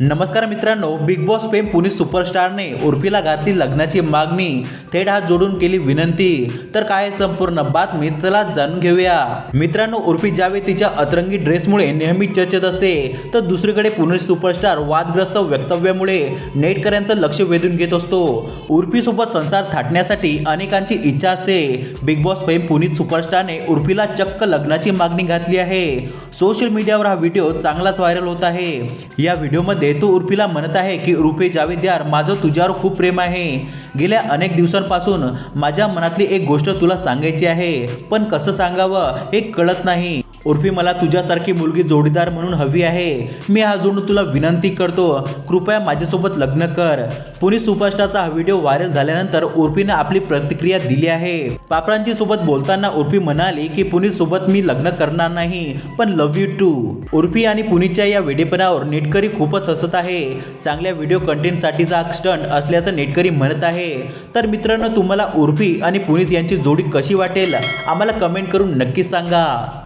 नमस्कार मित्रांनो big boss fame Pune सुपरस्टारने उर्फीला घातली लग्नाची मागणी थेट हात जोडून केली विनंती. तर काय संपूर्ण बातमी चला जाणून घेऊया. मित्रांनो उर्फी जावे तिच्या अतरंगी ड्रेसमुळे नेहमी चर्चेत असते तर दुसरीकडे पुणे सुपरस्टार वादग्रस्त वक्तव्यामुळे नेटकऱ्यांचं लक्ष वेधून घेत असतो. उर्फीसोबत संसार थाटण्यासाठी अनेकांची इच्छा असते. बिग बॉस फेम पुणे सुपरस्टारने उर्फीला चक्क लग्नाची मागणी घातली आहे. सोशल मीडियावर हा व्हिडिओ चांगलाच व्हायरल होत आहे. या व्हिडिओमध्ये तो उर्फीला म्हणत आहे की रुपे जावेद यार माझं तुझ्यावर खूप प्रेम आहे. गेल्या अनेक दिवसांपासून माझ्या मनातली एक गोष्ट तुला सांगायची आहे. पण कसं सांगावं हे कळत नाही. उर्फी मला तुझ्यासारखी मुलगी जोडीदार म्हणून हवी आहे. मी हा जोडून तुला विनंती करतो कृपया माझ्यासोबत लग्न कर. पुणे सुपरस्टारचा हा व्हिडिओ व्हायरल झाल्यानंतर उर्फीने आपली प्रतिक्रिया दिली आहे. पापरांची सोबत बोलताना उर्फी म्हणाली की पुणे सोबत मी लग्न करणार नाही पण लव्ह यू टू उर्फी आणि पुनीच्या या वेडेपणावर नेटकरी खूपच हसत आहे. चांगल्या व्हिडिओ कंटेंटसाठीचा हा स्टंट असल्याचं नेटकरी म्हणत आहे. तर मित्रांनो तुम्हाला उर्फी आणि पुनीत यांची जोडी कशी वाटेल? आम्हाला कमेंट करून नक्की सांगा.